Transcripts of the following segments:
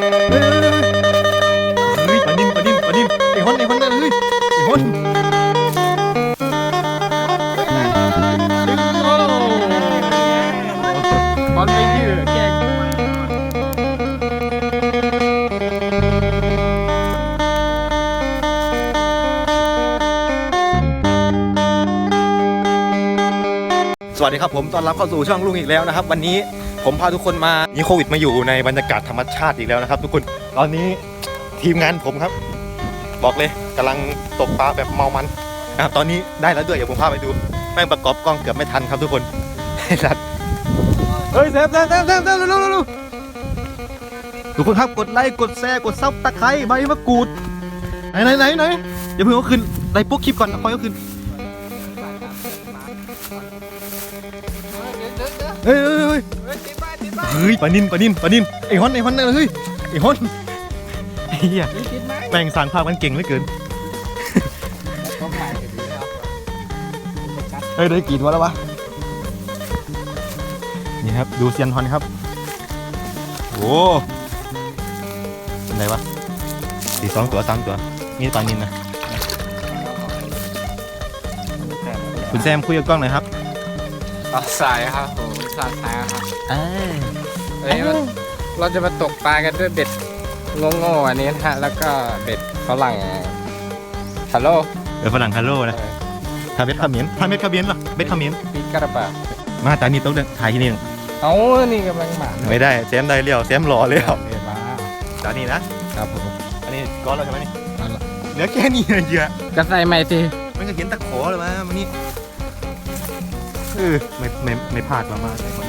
เฮ้ยปลานิ่มปลานิ่มปลานิ่มไอ้ฮอนไอ้ฮอนนั่นเฮ้ยไอ้ฮอนดึงโอ้บอลไม่ยืดแกล้งสวัสดีครับผมต้อนรับเข้าสู่ช่องลุงอีกแล้วนะครับ วันนี้ ผมพาทุกคนมามีโควิดมาอยู่ในบรรยากาศธรรมชาติอีกแล้วนะครับ ทุกคนตอนนี้ทีมงานผมครับ บอกเลยกำลังตกปลาแบบเมามันนะครับตอนนี้ได้แล้วด้วยเดี๋ยวผมพาไปดูแม่งประกอบกล้องเกือบไม่ทันครับทุกคนไอ้สัตว์เฮ้ยแซมแซมแซมแซมแซมเร็วเร็วทุกคนครับกดไลค์กดแชร์กดซับตะไคร้ใบมะกรูดไหนไหนไหนไหนอย่าเพิ่งเอาขึ้นไลค์ปุ๊กคลิปก่อนค่อยเอาขึ้นเฮ้ยเฮ้ยเฮ้ย เฮ้ยปลานินปลานินปลานินไอ้ฮอนไอ้ฮอนนั่นเฮ้ยไอ้ฮอนไอ้เหี้ยแม่งสางภาพมันเก่งเหลือเกินเฮ้ยได้กรีดมาแล้ววะนี่ครับดูเซียนฮอนครับโอ้เป็นไรวะสี่สองตัวสามตัวมีปลานินนะคุณแซมคุยกับกล้องหน่อยครับอาสายครับผม สายสายครับเอ้ยเอ้ยเราเราจะมาตกปลากันด้วยเบ็ดโง่ๆอันนี้นะฮะ แล้วก็เบ็ดฝรั่งฮัลโหลเออฝรั่งฮัลโหลนะทาเบ็ดขมิ้นทาเบ็ดขมิ้นเหรอเบ็ดขมิ้นปีกระบะมาตานี่ต้องเดินถ่ายที่นี่เอานี่กำลังหมาไม่ได้แซมได้เลี้ยวแซมรอเลี้ยวเอ้ยบ้าตานี่นะครับผมอันนี้ก้อนแล้วใช่ไหมนี่เอาละเหลือแค่นี้เลยเยอะก็ใส่ไม่ทีมันก็เห็นตะขอเลยมามันนี่ เออไม่ไม่ไม่พลาดมามากเลยคน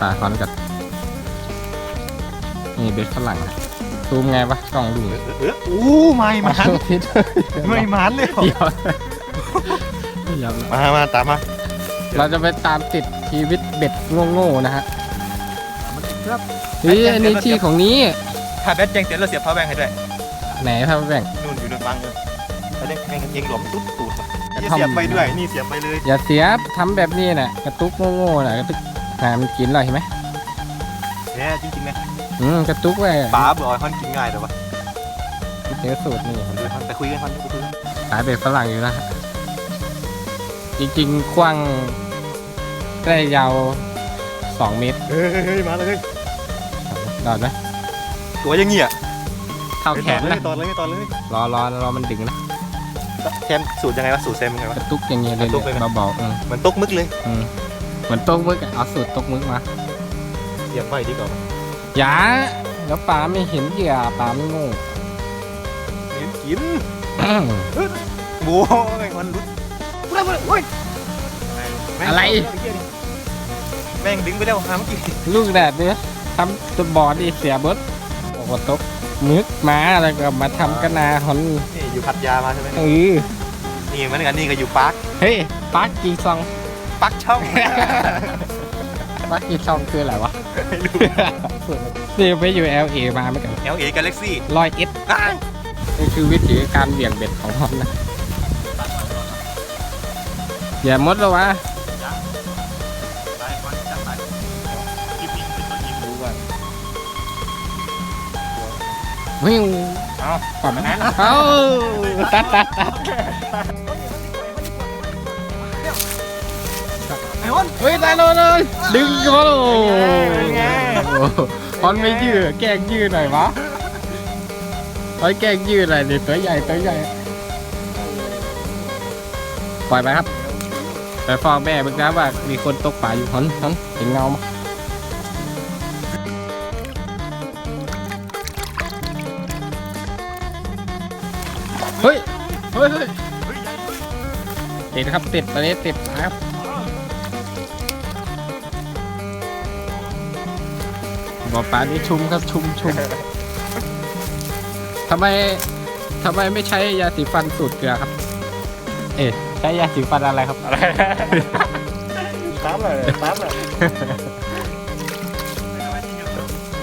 ปลาคอนกับนี่เบ็ดฝรั่งนะซูมไงวะกล้องดูเออเอออู้ไม่มันทิศไม่มันเลยเหรอเดี๋ยวเดี๋ยวมามาตามมาเราจะไปตามติดชีวิตเบ็ดโง่ๆนะฮะเฮ้ยอันนี้ที่ของนี้ถ้าแบทแจ้งเตือนเราเสียบพาวแบงค์ให้ด้วยไหนพาแบ่งนู่นอยู่ในบังเลยแล้วเด้งแม่งเองหลวมตุ๊ดตูดก ระนี่ท่อมเสียบไปด้วย นี่เสียบไปเลย อย่าเสียบทำแบบนี้น่ะกระตุกโง่ๆน่ะกระตุกหามันกินเลยเห็นไหมแย่จริงๆนะอืมกระตุกไว้ป๋าเบื่อฮอนกินง่ายแต่ว่าเจอสูตรนี่ดูฮอนไปคุยกันฮอนไปคุยกันขายเบ็ดฝรั่งอยู่นะฮะจริงๆกว้างได้ยาวสองเมตรเฮ้ยมาเลยดอดไหมตัวอยังเงี้ยเท่าแขนเลนะยตอนเลยตอนเลย รอรอรอมันดึงนะ แซมสูตรยังไงวะสูตรแซมยังไงวะ กระตุกอย่างเงี้ยเลยกระตุกเลยนะ เบาๆอืมเหมือนตกมึกเลยอืมเหมือนตกมึกอะเอาสูตรตกมึกมาเสียบไว้ดีกว่าอย่าแล้วปลาไม่เห็นเหยื่อปลาไม่โง่เห็นกินโว้ยมันรุดพูดอะไรพูดอะไรโอ้ยแม่งดึงไปแล้วหาเมื่อกี้ลูกแดดเนี่ยทำตัวบอดีเสียเบิดออกมาตกมึกมาแล้วก็มาทำกระนาหอนนี่อยู่พัทยามาใช่ไหมเออ นี่เหมือนกันนี่ก็อยู่ปาร์คเฮ้ยปักกีซองปาร์คช่อง ปักกีซองคืออะไรวะไม่รู้ นี่ไปอยู่ LA มาเหมือนกัน LA Galaxy ร้อยเอสอ้ายนี่คือวิธีการเบี่ยงเบ็ดของฮอนนะอย่ามดแล้ววะไปก่อนจัดไปคลิปนี้เป็นตัวยิงดูก่อนวิวเอาก่อนนะเอ้าตัดตัดตัด นเฮ้ยตายแล้วเลยดึงเขาโลเป็นไง ฮอนไม่ยืดแกล้งยืดหน่อยวะเฮ้ยแกล้งยืดอะไรเนี่ยตัวใหญ่ตัวใหญ่ปล่อยไปครับไปฟองแม่เมื่อกี้ว่ามีคนตกปลาอยู่ฮอนฮอนเห็นเงามั้ยเฮ้ยเฮ้ยเฮ้ยติดครับติดตอนนี้ติดครับ อปลานี่ชุ่มครับชุ่มชุ่มทำไมทำไมไม่ใช้ยาสีฟันสูตรเกลือครับ เอ๊ะใช้ยาสีฟันอะไรครับ อะไรตามเลยตามเลย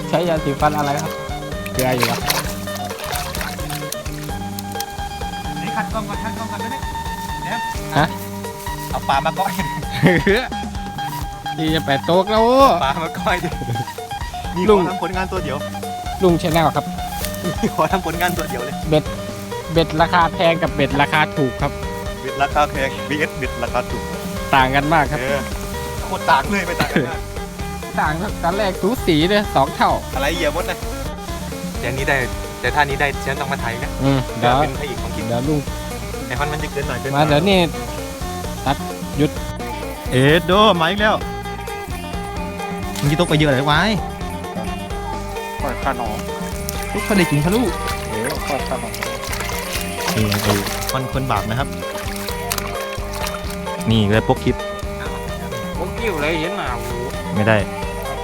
ใช้ยาสีฟันอะไรครับเกลืออยู่ครับนี่ขัดกล้องก่อนขัดกล้องก่อนนะเนี่ยเนี่ยฮะเอาปลามาก้อยนี่จะไปโต๊ะแล้วปลามาก้อยดิ มีลุของ ทำผลงานตัวเดียวลุงชแนลครับ มีขอทำผลงานตัวเดียวเลยเบ็ด เบ็ดราคาแพงกับเบ็ดราคาถูกครับบิดราคาแพง vs บิดราคาถูกต่างกันมากครับ เออโคตรต่างเลยไม่ต่างกันมากต่างครับตอนแรกสูสีเลยสองเท่า อะไรเหยียบมดนะอย่างนี้ได้แต่ท่านี้ได้ฉันต้องมาไทยนะอืมเดี๋เดี๋ยววยเป็นพระเอกของคลิปเดี๋ยวลุงไอคอนมันจะเกินหน่อยเกินมาเดี๋ยวนี้ตัดหยุดเอ็ดโดมาอีกแล้วมึงจะตกไปเยอะเลยวายปล่ อยข้าน้องทุกคนได้กินทะลุเดี๋ยวปล่อยข้าน้องนี่ไอ้คนคนบาปนะครับ นี่เลยพกคลิปผมกิ้วเลยเห็นหนาหูไม่ได้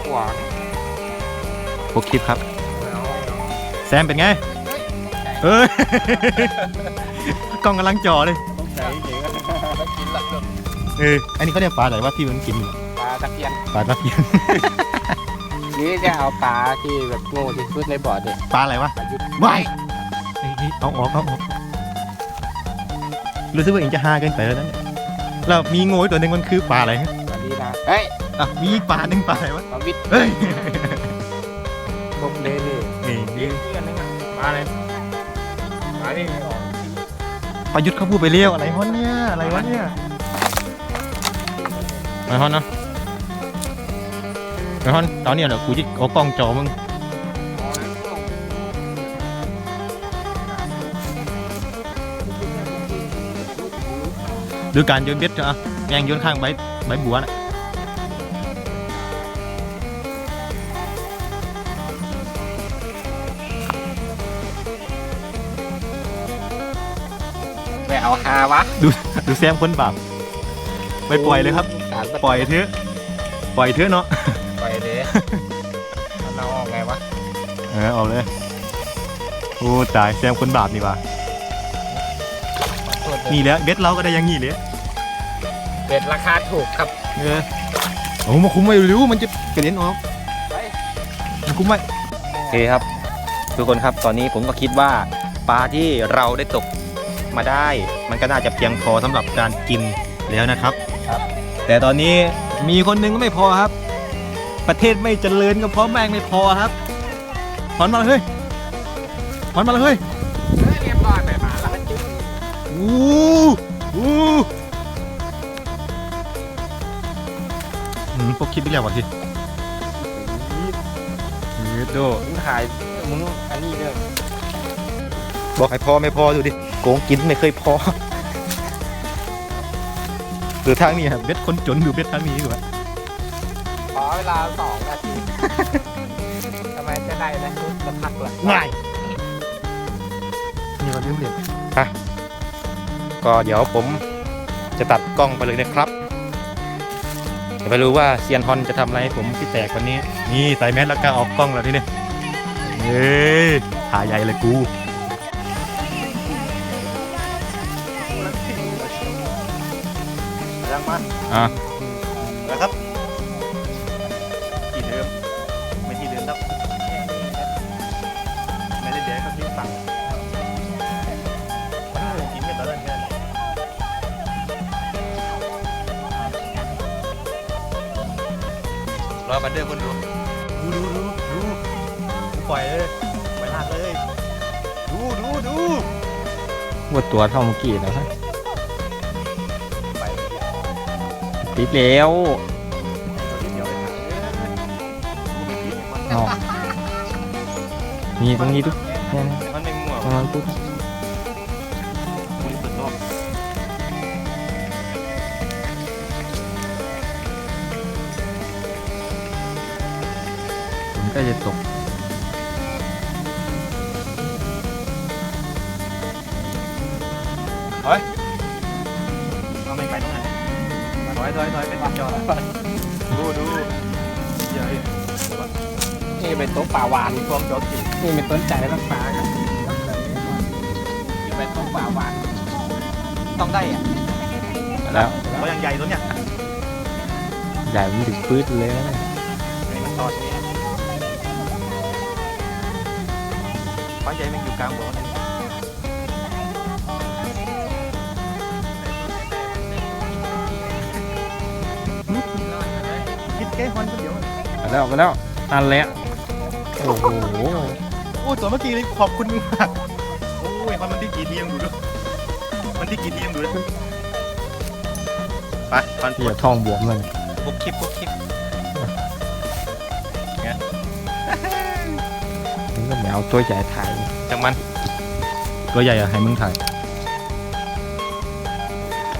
กว่าพกคลิปครับ แซมเป็นไงเอ้ยกล้องกำลังจ่อเลยต้องใช้เยอะกินละเอออันนี้เขาเรียกปลาอะไรวะที่มันกินอยู่ปลาตะเพียนปลาตะเพียน นี่จะเอาปลาที่แบบโง่ที่สุดในบ่อเด็กปลาอะไรวะปลายุดว้ายเฮ้ยเอาออกเอาออกรู้สึกว่าเองจะฮาเกินไปแล้วนั่นเนี่ยแล้วมีงูอีกตัวหนึ่งมันคือปลาอะไรฮะปลาดีนะเฮ้ยอะมีอีกปลาหนึ่งปลาอะไรวะปลาวิทย์เฮ้ยพบเลยนี่นี่เพื่อนนึงอะปลาอะไรปลานี่ประยุทธ์เขาพูดไปเรียวอะไรวะเนี่ยอะไรวะเนี่ยไอ้ฮอนเนาะไอ้ฮอนตอนเนี้ยเดี๋ยวกูจะเอากล้องจอมึงดูการโยนเบ็ดอะ แมงโยนข้างใบใบบัวน่ะไปเอาฮาวะดูแซมคนบาปไปปล่อยเลยครับสารปล่อยเถอะ ปล่อยเถอะเนาะปล่อย เลยเราออกไงวะเออเอาเลยโอ้ตายแซมคนบาปนี่ว่ะขอโทษด้วยนี่แหล้วเบ็ดเราก็ได้อยังงี้เลยเบ็ดราคาถูกครับ เออโอ้มาคุ้มไม่รู้มันจะกระเด็นออกไปมันคุ้มไหมโอเคครับ ทุกคนครับตอนนี้ผมก็คิดว่าปลาที่เราได้ตกมาได้ มันก็น่าจะเพียงพอสำหรับการกินแล้วนะครับ ครับ แต่ตอนนี้มีคนหนึงก็ไม่พอครับ ประเทศไม่เจริญก็เพราะแม่งไม่พอครับถอนมาเลยเฮ้ยถอนมาเลยเฮ้ยเรียบร้อยไปมาแล้วมันจุดอู้อู้อืมพวกคิดไปแล้ววะทีเฮ็ดโดมึงถ่ายมึงอันนี้เด้อบอกให้พอไม่พอดูดิโกงกินไม่เคยพอหรือทางนี้ครับเบ็ดคนจนดูเบ็ดทางนี้ดีกว่าขอเวลาสองนาทีทำไมจะได้นะจะพักละง่ายนี่เราเรื่องเด็กฮะก็เดี๋ยวผมจะตัดกล้องไปเลยนะครับจะไปรู้ว่าเซียนฮอนจะทำอะไรให้ผมที่แตกวันนี้ นี่ใส่แมสแล้วก็ออกกล้องแล้วทีนี้เฮ้ยถ่ายใหญ่เลยกู ยังมาอะ ตัวเท่าเมื่อกี้นะฮะไปเลยเดี๋ยวติดแล้วเดี๋ยวไปหาเด้อดูไม่กินเนี่ยมันอ๋อมีตรงนี้ด้วยเนี่ยนะมันไม่มั่วประมาณปุ๊บมือเปิดรอบผมก็จะตก ถอยถอยถอยไปตัดจอดูดูเดี๋ยนี่เป็นโต๊ะป่าหวานมีความจอกินนี่เป็นต้นใจรักษาครับนี่เป็นโต๊ะป่าหวาน ต้องได้อะแล้วเพราะยังใหญ่ตัวเนี้ยใหญ่มันถึงปื๊ดเลยนะไอ้มันตอดนี้เพราใหญ่มันอยู่กลางหัวมันคิ ดแค่ฮอนคนเดียวมาแล้วมาแล้วนั่นแหละโอ้โหโอ้ตัวเมื่อกี้เลยขอบคุณมากโอ้ยมันมันที่กี่ทียังดูด้วยมันที่กี่ทียังดูด้วยไปพันเดี๋ยวทองบวมเลยพวกคลิปพวกคลิปนี่ก็แมวตัวใหญ่ถ่ายจังมันตัวใหญ่อะให้มึงถ่าย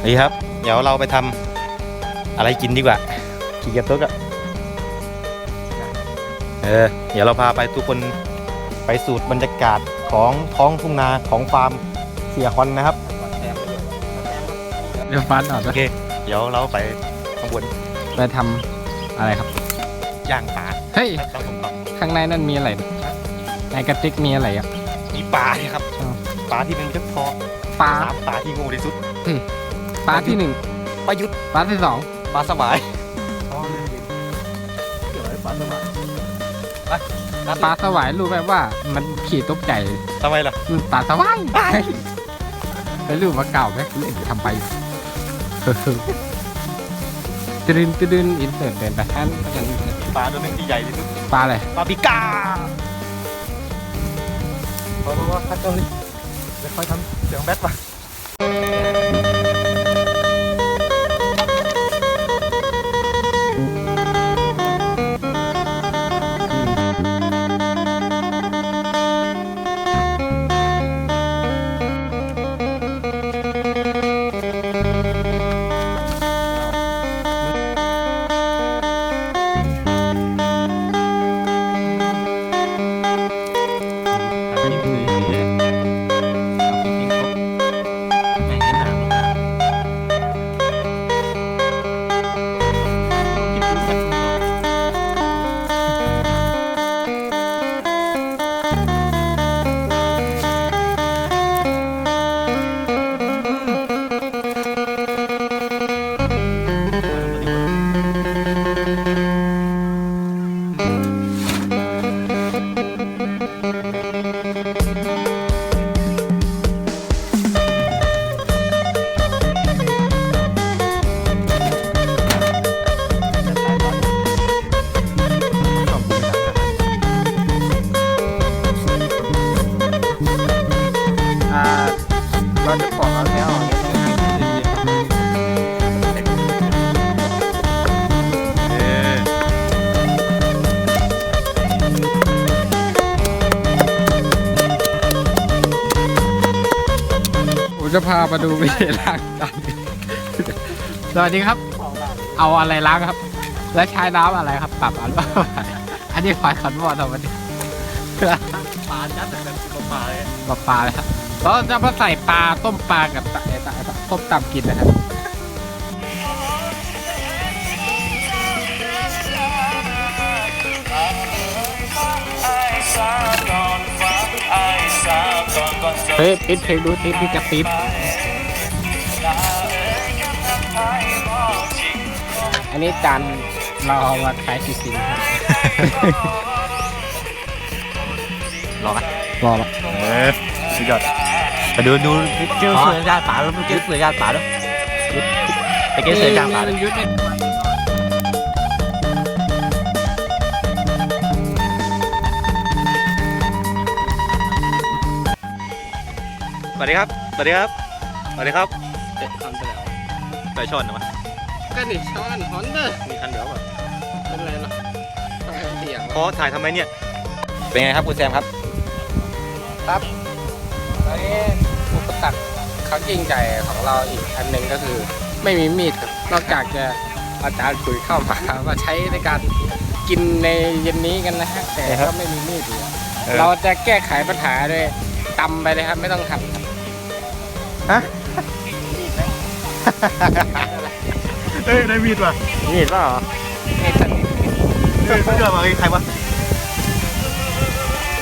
นี่ครับ เดี๋ยวเราไปทำอะไรกินดีกว่าขี่เกียจตุ๊กอะ เออเดี๋ยวเราพาไปทุกคนไปสูตรบรรยากาศของท้องทุ่งนาของฟาร์มเสียคอนนะครับ เดี๋ยวฟันออกโอเค เดี๋ยวเราไปข้างบนไปทำอะไรครับ ย่างปลาเฮ้ยครับต้องผมบอกข้างในนั่นมีอะไรในกระติกมีอะไรอะ มีปลาเนี่ยครับอ้าว ปลาที่เป็นเจ้าพอปลาสามปลาที่โง่ที่สุดปลาที่หนึ่งปลายุทธปลาที่สองปลาสวาย ปลาสวายรู้ไหมว่า มันขี่ตกใจทำไมล่ะมันปลาสวายไปรู้ว่าเก่าไหมเล่นทำไปตรึนตรึนอินเสิร์ตเดินไปท่านกันปลาตัวหนึงที่ใหญ่ที่สุดปลาอะไรปลาปิก้าเพราะว่าคัดตรงนี้ไม่ค่อยทำเสียงแบทป่ะ มีล้างจานสวัสดีครับ เอาอะไรล้างครับ แล้วใช้น้ำอะไรครับปรับอันว่าอันนี้ควายขันวอทำไมเนี่ยปลาจัดแต่แบบปลาเลยปลาปลาเลยครับเราจะมาใส่ปลาต้มปลากับตะตะตะต้มตำกินนะครับเฮ้ยปิดเพลงดูติดที่จะปิด อันนี้จานเราเอามาขายจริงๆครับรอไหมรอละเออสุดยอดไปดูดูเจอเสือญาติป่าแล้วมึงเจอเสือญาติป่าด้วยไปเจอเสือญาติป่ามันยุดเนี่ยสวัสดีครับสวัสดีครับสวัสดีครับทำไปแล้วไปช้อนนะ มั้ยก็นี่ช้อนฮอนเดอร์มีคันเดียวป่ะเป็นไรล่ะต้องให้เสียงพอถ่ายทำไมเนี่ย เป็นไงครับคุณแซมครับตอนนี้อุปสรรคเขายิ่งใหญ่ของเราอีกอันหนึ่งก็คือ ไม่มีมีดครับนอกจากจะอาจารย์คุยเข้ามาว่าใช้ในการกินในเย็นนี้กันนะฮะแต่ก็ไม่มีมีดอยู่เออ เราจะแก้ไขปัญหาด้วยตำไปเลยครับไม่ต้องหั่นครับ เฮ้ยได้มีดว่ะมีดเปล่ามีดสนิทเฮ้ยสุดยอดว่ะเฮ้ยใครวะ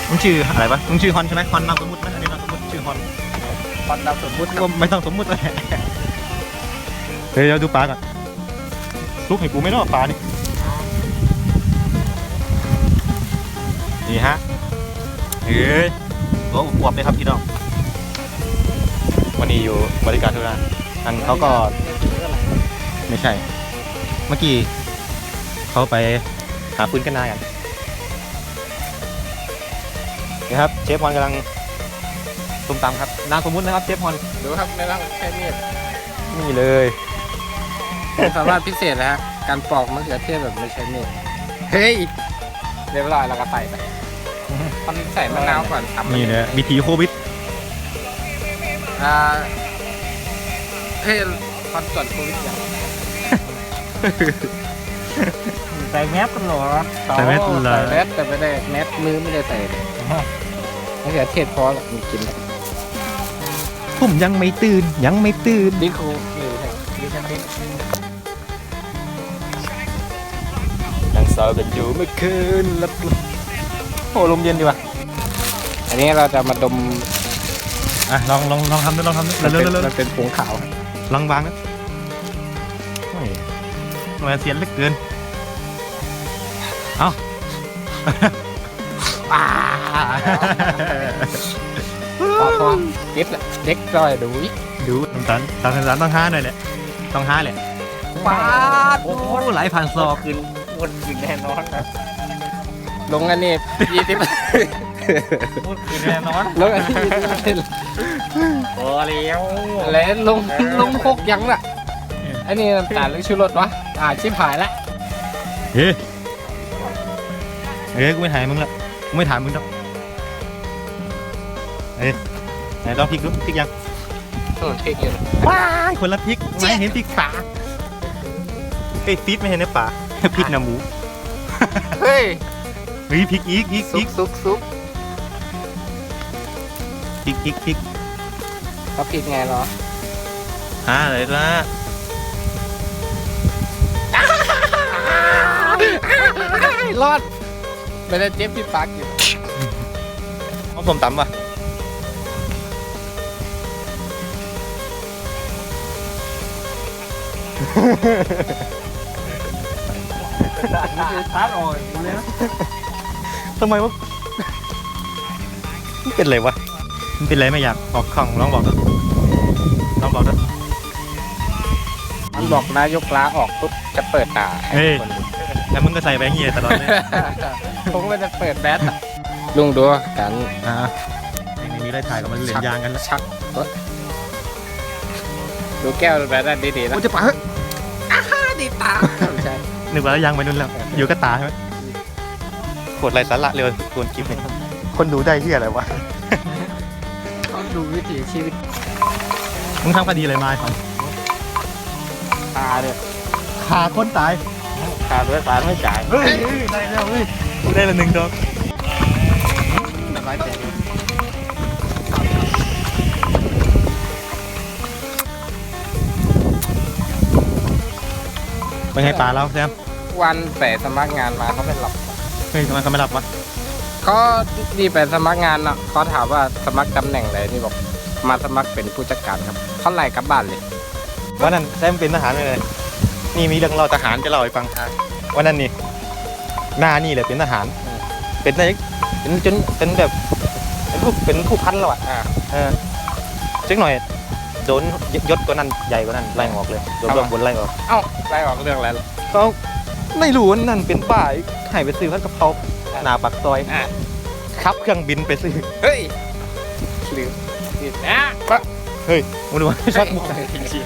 มึงชื่ออะไรวะมึงชื่อฮอนใช่ไหมฮอนนามสมมติไหมอันนี้นามสมมติชื่อฮอนตอนเราสมมุติว่าไม่ต้องสมมุติเลยเฮ้ยเดี๋ยวดูปลาก่อนลูกให้กูไม่รอดปลานี่นี่ฮะเฮ้ยโอ้อวบเลยครับพี่น้องวันนี้อยู่บริการทุกร้านอันเขาก็ ไม่ใช่ เมื่อกี้เขาไปหาปืนกันนากันนี่ครับเชฟพรกำลังต้มตำครับนามสมมุตินะครับเชฟพรดูครับไม่ต้องใช้มีดนี่เลยสามารถพิเศษนะฮะการปอกมะเขือเทศแบบไม่ใช้มีดเฮ้ยเรียบร้อยแล้วก็ใส่ไปมันใส่มะนาวก่อนทำนี่เลยวิธีโควิดอ่าเฮ้ยคอนตรวจโควิดยัง ใส่แมสกันเหรอใส่แมสเลใส่ยแมสแต่ไม่ได้แมสมือไม่ได้ใส่เลยมะเขือเทศพอหรอกมีกินแล้วผมยังไม่ตื่นยังไม่ตื่นดิคูนี่ใช่ดิฉันเป็นยังสาวกันอยู่เมื่อคืนแล้วโอ้ลมเย็นดีว่ะอันนี้เราจะมาดมอะลองลองลองทำดูลองทำดูมันเร็เป็วนเร็วเร็วมันเป็นผงขาวครับลองวางนะโอ้ย หน่วยเสียนเหลือเกิน เอาอ่าพอพอเด็กละเด็กร้อยดูอีกดูน้ำตาลตาลน้ำตาลต้องห้าหน่อยแหละ ต้องห้าแหละป้าดโอ้โหหลายพันซอกคืนวนคืนแน่นอนนะลงอันนี้ยี่สิบวนคืนแน่นอนลงอันนี้ยี่สิบพอแล้วแล้วลงลงโคกยังล่ะอันนี้น้ำตาลหรือชูรสวะ อ่าชิบหายละเฮ้ยเฮ้ยกูไม่ถ่ายมึงละกูไม่ถามมึงหรอกเฮ้ยไหนลองพริกดูพริกยังโอ้เทคอยู่ว้ายคนละพริกไม่เห็นพริกป่าไอ้ยฟีดไม่เห็นในป่าพริกหนาหมูเฮ้ยเฮ้ยพริกอีกอีกซุอีกกซุกซุกพริกอีกพริกเขาผิดไงเหรอ หาอะไรละ รอดไม่ได้เจ็บที่ปากอยู่เอาผมตำป่ะชาร์จอ่อยเลยนะทำไมวะมันเป็นไรวะมันเป็นไรไม่อยากออกของลองบอกดูลองบอกดูมันบอกนายกลาออกปุ๊บจะเปิดตาให้เฮ้ย คนดู แล้วมึงก็ใส่แบงค์เฮียตลอดเลยผมก็จะเปิดแบตอะลุงดูกันอ่าไม่มีได้ถ่ายกับมันเหรียญยางกันแล้วชักเอ้ยดูแก้วแบตนั่นดีๆนะโอ้จะปะเฮ้ยดีตาไม่ใช่นึกว่าแล้วยางไปนู่นแล้วอยู่กับตาใช่ไหมกดไรสาระเร็วกดคลิปเนี่ยคนดูได้ที่อะไรวะเขาดูวิถีชีวิตมึงทำคดีอะไรมาไอ้ฝันตาเนี่ยขาคนตาย ตาด้วยตาไม่จ่ายเฮ้ยได้แล้วเฮ้ยกูได้ละหนึ่งดอกสบายใจเป็นไงป่าเราแซมวันแต่สมัครงานมาเขาไม่หลับเฮ้ยทำไมเขาไม่รับวะเขาดีไปสมัครงานเนาะเขาถามว่าสมัครตำแหน่งไหนนี่บอกมาสมัครเป็นผู้จัดการครับเขาไล่กลับบ้านเลยวันนั้นแซมเป็นทหารเลย นี่มีเรื่องเล่าทหารจะเล่าให้ฟังอะวันนั้นนี่หน้านี่แหละเป็นทหารอืมเป็นนายเป็นจนเป็นแบบเป็นผู้เป็นผู้พันแล้วอะอ่าเออจักหน่อยโดนยศกว่านั้นใหญ่กว่านั้นไล่ออกเลยโดนทำไมรวมบนไล่ออกเอ้าไล่ออกเรื่องอะไรล่ะเขาไม่รู้ว่านั่นเป็นป้ายให้ไปซื้อผัดกะเพราหนาปักซอยอะขับเครื่องบินไปซื้อเฮ้ยลืมลืม อะปะมึงดูว่าช็อตมุกไหน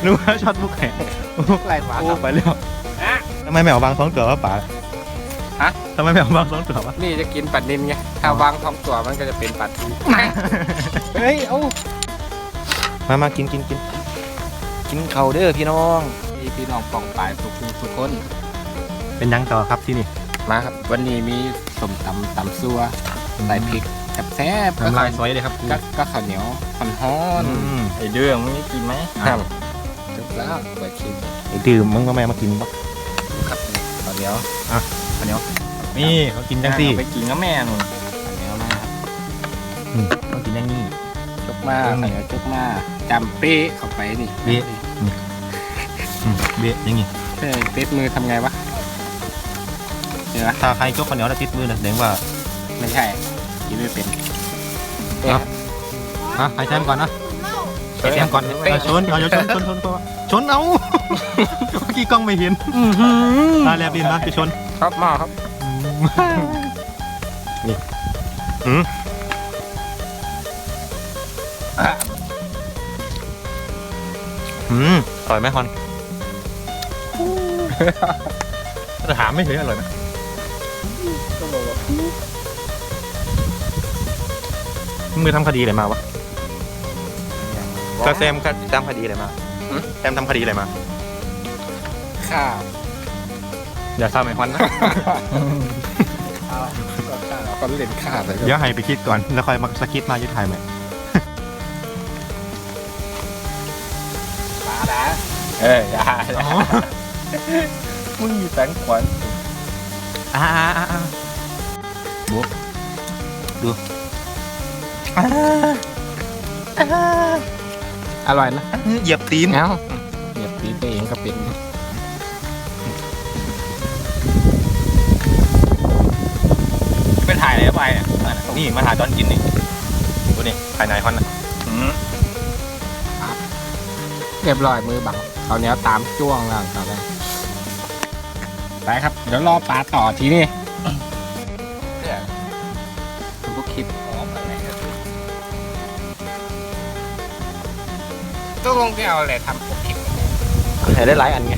นึกว่าช็อตมุกไหนไล่หมาโอ้ครับไปแล้วอะทำไมไม่เอาวางสองตัววะป๋าฮะ ทำไมไม่เอาวางสองตัววะนี่จะกินปัดนินไง ถ้าวางท้องตัวมันก็จะเป็นปัดทีเฮ้ยเอ้ามามากินกินกินกินเขาวเด้อพี่น้องพี่พี่น้องป่องปลายทุกคนทุกคน เป็นยังต่อครับที่นี่ มาครับ วันนี้มีสมตำตำซัวใส่พริก แซ่บๆก็น้ำลายข้าวซอยเลยครับก็ก็ข้าวเหนียวมันฮ้อนอืมไอเรื่องมึงไม่กินไหมครับจบแล้วเปิดคลิปไอ้ดื่มมึงก็ไม่มากินปะครับข้าวเหนียวนี่เขากินจังสี่เอาไปกินกับแม่นุ่นข้าวเหนียวมาครับอืมเขากินอย่างนี้จกมาข้าวเหนียวจกมาจำเป๊ะเข้าไปนี่เป๊ะ อืมเบะอย่างงี้เฮ้ยเป๊ะมือทำไงวะเห็นไหมถ้าใครจกข้าวเหนียวแล้วติดมือนะแสดงว่าไม่ใช่ กินไม่เป็นครับอะใครแซมก่อนนะใครแซมก่อนเอาชนเอาชนชนชนชนชนเอาเมื่อกี้กล้องไม่เห็นตาแลบดินนะไปชนชอบมากครับนี่หืมอืมอร่อยไหมฮอนจะถามไม่เฉยอร่อยไหมก็บอกว่า มือทำคดีอะไรมาวะก็แซมก็ทำคดีอะไรมาแซมทำคดีอะไรมาข้าวอย่าทำไอ้ฮอนนะ เอาก็ข้าวคนเล่นข้าวไปเดี๋ยวให้ไปคิดก่อน แล้วค่อยมาสกิปมายุทธไทยไหมปลาดาเอออย่ามึงมีแสงขวัญ อ่าอ่าอ่าดูดู อ่าอ่าอร่อยนะเหยียบตีนเอ้าเหยียบตีนตัวเองก็เป็นเป็นถ่ายอะไรไปเนี่ยนี่มาถ่ายตอนกินนี่ดูนี่ถ่ายนายฮอนนะเรียบร้อยมือบังเอาเนี้ยตามจ้วงแล้วครับไปครับ เดี๋ยวรอปลาต่อทีนี่ ต้องลงที่เอาอะไรทำผมคิดถ่ายได้หลายอันไง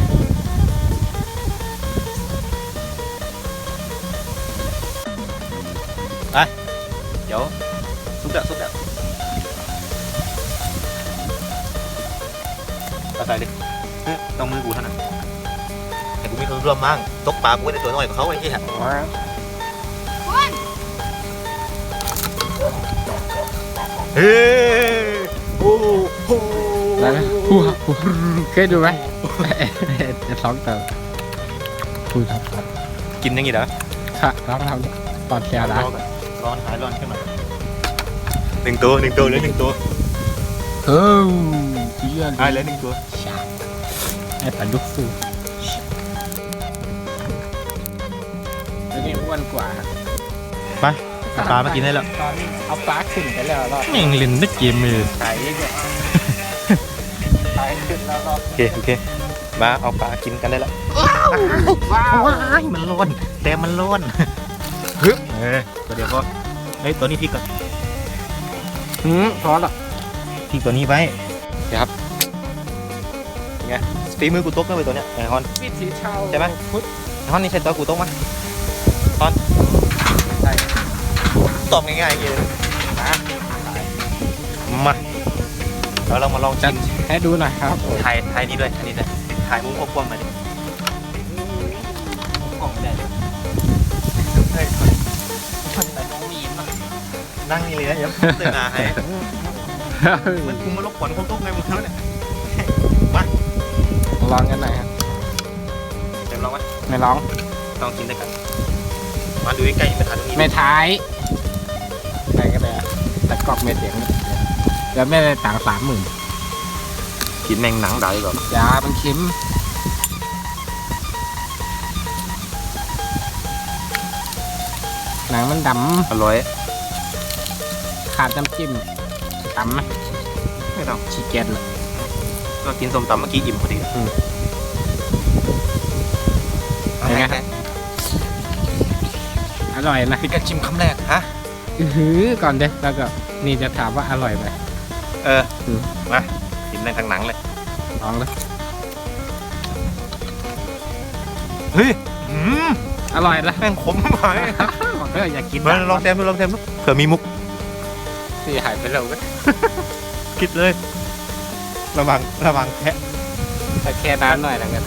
ไปเดี๋ยวซุปเดะซุปเดะเอาใส่ดิเฮ้ยต้องมือกูเท่านั้นแต่กูมีคนร่วมมั่งตกปลากูไม่ได้ตัวน้อยกว่าเขาไอ้เหี้ยเฮ้ยโอ้โห อะไรนะฮู้ฮู้เคยดูไหมจะสองเติมพูดครับกินอยังไงเด้อค่ะลองทำตอนแชร์นะรอก่อนร้อนหายร้อนขึ้นมาหนึ่งตัวหนึ่งตัวเหลือหนึ่งตัวเฮ้ยเยี่ยมอ่าเหลือหนึ่งตัวไอ้ปลาดุกฟูตัวนี้อ้วนกว่าไปเอาปลามากินได้แล้วตอนนี้เอาปลาขึ้นไปแล้วรอบยังเล่นได้เกมมือไก่เนี่ยไก่ ขึ้นแล้วรอบโอเคโอเค มาเอาปลากินกันได้แล้วว้าวว้ายมันร้อนแต่มันร้อนฮึบเออตัวเดียวก็เฮ้ยตัวนี้พริกก่อนหืมพอละพริกตัวนี้ไว้เดี๋ยวครับไงฝีมือกูตกนะเว้ยตัวเนี้ยไอฮอน วิธีเช่าใช่ไหม พุทธไอฮอนนี่ใช่ตัวกูตกมั้ยฮอนใช่ตอบง่ายๆอย่างเงี้ยเลยนะมาแล้วเรามาลองจักิดน ให้ดูหน่อยครับถ่ายถ่ายนี่ด้วยอันนี้ด้วยถ่ายมุมกว้างๆมาดิกล้องไม่ได้เลยเฮ้ยแต่น้องมีนนั่งนี่เลยนะอย่าเตือนหนาให้เหมือนกูมารบกวนคนตุ๊กไงมึงเขาเนี่ยลองกันหน่อยครับเต็มลองไหมไม่ลองลองกินด้วยกัน มาดูใกล้ๆมาทานตรงนี้ไม่ท้ายใครก็ได้อะแต่กรอกเม็ดเสียงแล้วไม่ได้ต่างสามหมื่น กินแมงหนังได้ก่อนยามันเค็มหนังมันดอร่อยำขาดน้ำจิ้มตำไหมไม่ต้องชิเกนก็กินส้มตำเมื่อกี้อิ่มพอดีเป็นไงครับอร่อยนะเป็นการชิมคำแรกฮะ อื้อหือก่อนเด้แล้วก็นี่จะถามว่าอร่อยไหมเอออืมมากินใน ทางหนังเลยลองเลยเฮ้ยอืมอร่อยละแม่งขมไปบอกก็อยากกินมาลองแซมดูลองแซมดูเผื่อมีมุกที่หายไปแล้วก็คิดเลย ระวังระวังแทะแต่แค่น้ำหน่อยนะกัน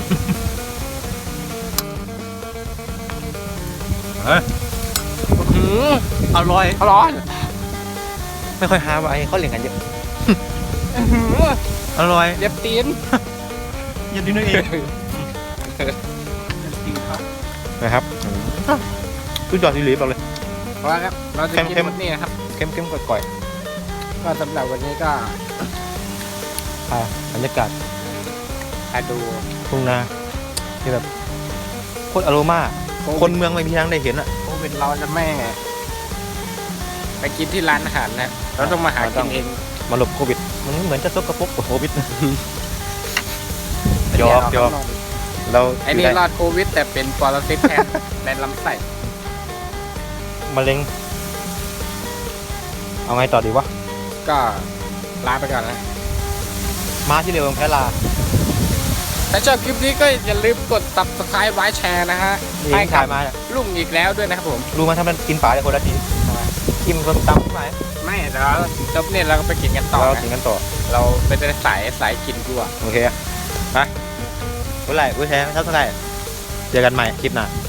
เฮ้ยหืออร่อยอร่อยไม่ค่อยหาไว้เขาเลี้ยงกันเยอะ อื้อหืออร่อยเย็บตีนอยันดีนั่นเองนะครับทุกจอดที่เหลือบอกเลย เพราะครับเราจะกินเค็มๆ หมดนี่นะครับเข้มเข้มๆก่อยก็สำหรับวันนี้ก็ๆอ่าบรรยากาศมาดูทุ่งนาที่แบบโคตรอโรมา คนเมืองไม่มีทางได้เห็นอะ โควิดเราจะไม่ไปกินที่ร้านอาหารนะเราต้องมาหากินเองมาหลบโควิดมัน เหมือนจะซกกระปรกกว่าโควิดนะยอมยอมเราไอ้นี่รอดโควิด แต่เป็นปรสิตแทนในลำไส้มะเร็ง เอาไงต่อดีวะ ก็ลาไปก่อนนะ มาที่เร็วลงแค่ลา ถ้าชอบคลิปนี้ก็อย่าลืมกด subscribe ไว้แชร์นะฮะนี่ให้ที่กัถ่าบยมาเนี่ยลุงอีกแล้วด้วยนะครับผมรู้มาทำมันกินป่าได้คนละทีกินคนตำขึ้นมา ไม่เดี๋ยวจบเนี่ยเราก็ไปกินกันต่อเรานะกินกันต่อ เราเป็นสายสายกินด้วยโอเคไปผู้ไลค์ผู้แชร์ทักทายเจอกันใหม่คลิปหน้าบ๊ายบาย